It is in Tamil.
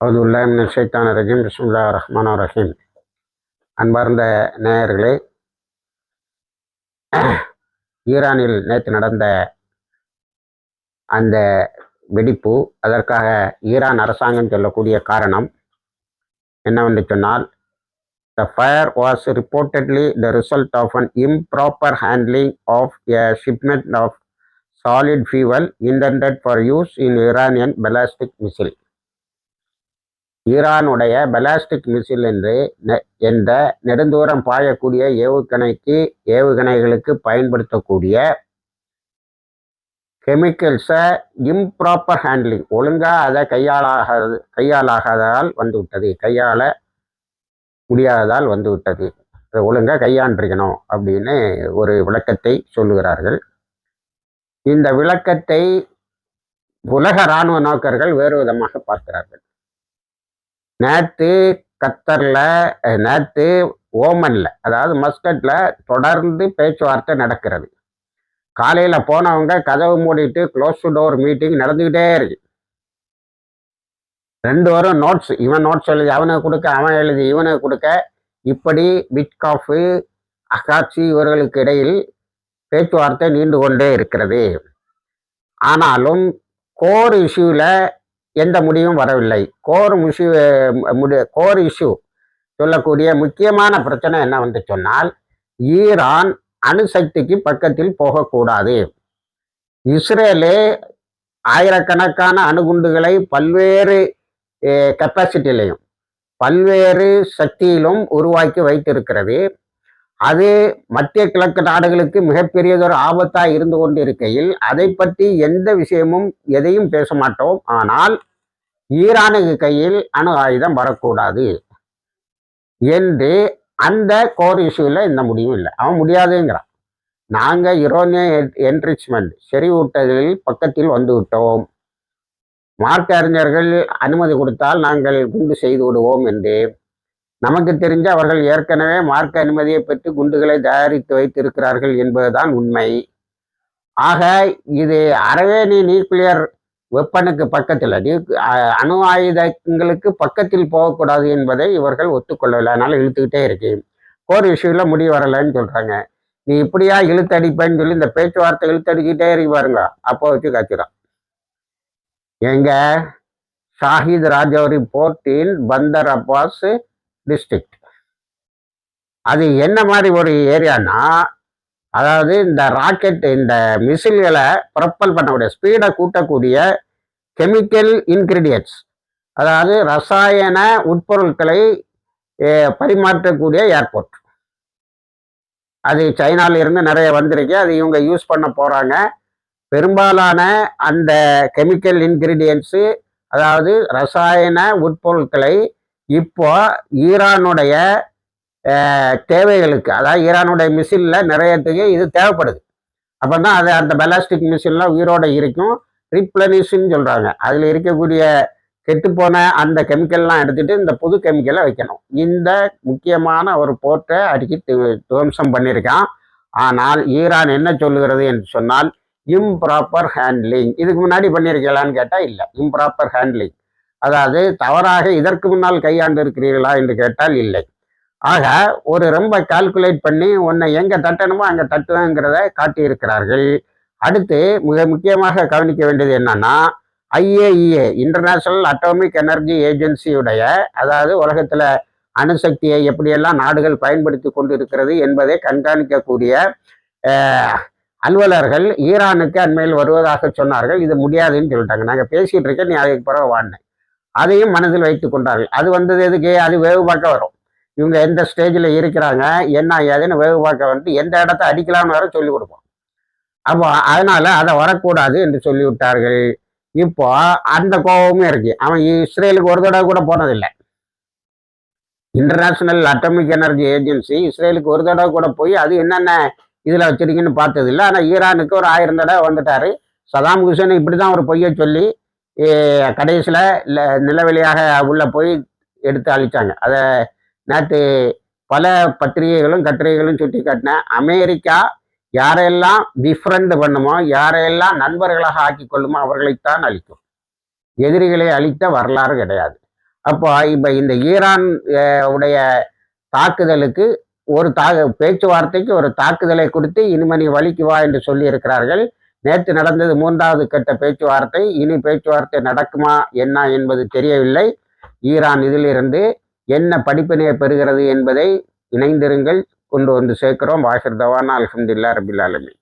அவுதுல்லாமின் சைத்தான ரஜீம். பிஸ்முல்லா ரஹ்மான் ரஹீம். அன்பார்ந்த நேயர்களே ஈரானில் நேற்று நடந்த அந்த வெடிப்பு அதற்காக ஈரான் அரசாங்கம் சொல்லக்கூடிய காரணம் என்னவென்று சொன்னால் the fire was reportedly the result of an improper handling of a shipment of solid fuel intended for use in Iranian ballistic missile ஈரானுடைய பெலாஸ்டிக் மிசில் என்று நெ- என்ற நெடுந்தூரம் பாயக்கூடிய ஏவுகணைக்கு ஏவுகணைகளுக்கு பயன்படுத்தக்கூடிய கெமிக்கல்ஸை இம்ப்ராப்பர் ஹேண்ட்லிங் ஒழுங்காக அதை கையாளாகாது கையாளாகாததால் வந்துவிட்டது. கையாள முடியாததால் வந்துவிட்டது. அதை ஒழுங்காக கையாண்டிருக்கணும் அப்படின்னு ஒரு விளக்கத்தை சொல்லுகிறார்கள். இந்த விளக்கத்தை உலக இராணுவ நோக்கர்கள் வேறு விதமாக பார்க்கிறார்கள். நேற்று கத்தரில் நேற்று ஓமனில் அதாவது மஸ்கட்டில் தொடர்ந்து பேச்சுவார்த்தை நடக்கிறது. காலையில் போனவங்க கதவு மூடிட்டு க்ளோஸ் டு டோர் மீட்டிங் நடந்துக்கிட்டே இருக்கு. ரெண்டு வரும் நோட்ஸ் இவன் நோட்ஸ் எழுதி அவனுக்கு கொடுக்க அவன் எழுதி இவனுக்கு கொடுக்க. இப்படி பிட்காஃபு அகாட்சி இவர்களுக்கு இடையில் பேச்சுவார்த்தை நீண்டு கொண்டே இருக்கிறது. ஆனாலும் கோர் இஷ்யூவில் எந்த முடிவும் வரவில்லை. கோர் இஷ்யூ முடி கோர் இஷ்யூ சொல்லக்கூடிய முக்கியமான பிரச்சனை என்னவென்று சொன்னால் ஈரான் அணுசக்திக்கு பக்கத்தில் போகக்கூடாது. இஸ்ரேலே ஆயிரக்கணக்கான அணுகுண்டுகளை பல்வேறு கெப்பாசிட்டிலையும் பல்வேறு சக்தியிலும் உருவாக்கி வைத்திருக்கிறது. அது மத்திய கிழக்கு நாடுகளுக்கு மிகப்பெரியதொரு ஆபத்தாக இருந்து கொண்டிருக்கையில் அதை பற்றி எந்த விஷயமும் எதையும் பேச மாட்டோம். ஆனால் ஈரானுக்கு கையில் அணு ஆயுதம் வரக்கூடாது என்று அந்த கோர் இஷ்யூவில் இந்த முடிவும் இல்லை. அவன் முடியாதுங்கிறான். நாங்கள் யுரோனிய என்ரிச்மெண்ட் செறிவூட்டதில் பக்கத்தில் வந்து விட்டோம். மார்க்க அறிஞர்கள் அனுமதி கொடுத்தால் நாங்கள் குண்டு செய்து விடுவோம் என்று நமக்கு தெரிஞ்ச அவர்கள் ஏற்கனவே மார்க்க அனுமதியை பெற்று குண்டுகளை தயாரித்து வைத்திருக்கிறார்கள் என்பதுதான் உண்மை. ஆக இது அரவேணி நியூக்ளியர் வெப்பனுக்கு பக்கத்தில் அணு ஆயுதங்களுக்கு பக்கத்தில் போகக்கூடாது என்பதை இவர்கள் ஒத்துக்கொள்ளவில்லை. அதனால இழுத்துக்கிட்டே இருக்கு. கோர் இஷ்யூவில் முடிவு வரலைன்னு சொல்கிறாங்க நீ இப்படியா இழுத்து அடிப்பேன்னு சொல்லி இந்த பேச்சுவார்த்தை இழுத்து அடிக்கிட்டே இருக்கு பாருங்க. அப்போ வச்சு காய்ச்சிடும் எங்க ஷாஹித் ராஜௌரி போர்ட்டின் பந்தர் அப்பாஸ் டிஸ்ட்ரிக்ட் அது என்ன மாதிரி ஒரு ஏரியானா அதாவது இந்த ராக்கெட் இந்த மிசில்களை ப்ரப்பல் பண்ணக்கூடிய ஸ்பீடை கூட்டக்கூடிய கெமிக்கல் இன்கிரீடியன்ட்ஸ் அதாவது ரசாயன உட்பொருட்களை பரிமாற்றக்கூடிய ஏர்போர்ட் அது சைனால இருந்து நிறைய வந்திருக்கு. அது இவங்க யூஸ் பண்ண போகிறாங்க பெரும்பாலான அந்த கெமிக்கல் இன்கிரீடியன்ஸு அதாவது ரசாயன உட்பொருட்களை இப்போ ஈரானுடைய தேவைகளுக்கு அதாவது ஈரானுடைய மிசிலில் நிறையத்துக்கு இது தேவைப்படுது. அப்போ தான் அது அந்த பெலாஸ்டிக் மிஷின்லாம் உயிரோட இருக்கும். ரீப்ளனிஷ்னு சொல்கிறாங்க அதில் இருக்கக்கூடிய கெட்டுப்போன அந்த கெமிக்கல்லாம் எடுத்துகிட்டு இந்த புது கெமிக்கலை வைக்கணும். இந்த முக்கியமான ஒரு போர்ட்டை அடிக்கி துவம்சம் பண்ணியிருக்கான் ஆனால் ஈரான் என்ன சொல்லுகிறது என்று சொன்னால் இம்ப்ராப்பர் ஹேண்ட்லிங் இதுக்கு முன்னாடி பண்ணியிருக்கலான்னு கேட்டால் இல்லை. இம்ப்ராப்பர் ஹேண்ட்லிங் அதாவது தவறாக இதற்கு முன்னால் கையாண்டு இருக்கிறீர்களா என்று கேட்டால் இல்லை. ஆக ஒரு ரொம்ப கால்குலேட் பண்ணி உன்னை எங்கே தட்டணுமோ அங்கே தட்டுவேங்கிறத காட்டியிருக்கிறார்கள். அடுத்து மிக முக்கியமாக கவனிக்க வேண்டியது என்னன்னா ஐஏஇஏ இன்டர்நேஷனல் அட்டாமிக் எனர்ஜி ஏஜென்சியுடைய அதாவது உலகத்தில் அணுசக்தியை எப்படியெல்லாம் நாடுகள் பயன்படுத்தி கொண்டு இருக்கிறது என்பதை கண்காணிக்கக்கூடிய அலுவலர்கள் ஈரானுக்கு அண்மையில் வருவதாக சொன்னார்கள். இது முடியாதுன்னு சொல்லிட்டாங்க. நாங்கள் பேசிட்டு இருக்கேன் நீ அதுக்கு பிறகு வாடினேன் அதையும் மனதில் வைத்து கொண்டார்கள். அது வந்தது எதுக்கு? அது வேவு பார்க்க வரும். இவங்க எந்த ஸ்டேஜில் இருக்கிறாங்க? என்ன ஏதுன்னு வேவு பார்க்க வந்து எந்த இடத்த அடிக்கலாம்னு வர சொல்லி கொடுப்போம். அப்போ அதனால அதை வரக்கூடாது என்று சொல்லிவிட்டார்கள். இப்போ அந்த கோபமும் இருக்கு. அவன் இஸ்ரேலுக்கு ஒரு தடவை கூட போனதில்லை. இன்டர்நேஷனல் அட்டாமிக் எனர்ஜி ஏஜென்சி இஸ்ரேலுக்கு ஒரு தடவை கூட போய் அது என்னென்ன இதில் வச்சிருக்கீங்கன்னு பார்த்ததில்லை. ஆனால் ஈரானுக்கு ஒரு ஆயிரம் தடவை வந்துட்டாரு. சதாம் ஹுசேன் இப்படி தான் ஒரு பொய்யை சொல்லி கடைசியில் இல்லை நிலவெளியாக உள்ளே போய் எடுத்து அழிச்சாங்க. அதை நேற்று பல பத்திரிகைகளும் கட்டுரைகளும் சுட்டி காட்டின அமெரிக்கா யாரையெல்லாம் டிஃப்ரெண்ட் பண்ணுமோ யாரையெல்லாம் நண்பர்களாக ஆக்கி கொள்ளுமோ அவர்களைத்தான் அழிக்கும். எதிரிகளை அழித்த வரலாறு கிடையாது. அப்போ இப்போ இந்த ஈரான் உடைய தாக்குதலுக்கு ஒரு தா பேச்சுவார்த்தைக்கு ஒரு தாக்குதலை கொடுத்து இனிமணி வலிக்கு வா என்று சொல்லியிருக்கிறார்கள். நேற்று நடந்தது மூன்றாவது கட்ட பேச்சுவார்த்தை. இனி பேச்சுவார்த்தை நடக்குமா என்ன என்பது தெரியவில்லை. ஈரான் இதிலிருந்து என்ன படிப்பினையை பெறுகிறது என்பதை இணைந்திருங்கள். கொண்டு வந்து சேர்க்கிறோம். வாஷர் தவானா அலமதுல்லா ரபில் ஆலமி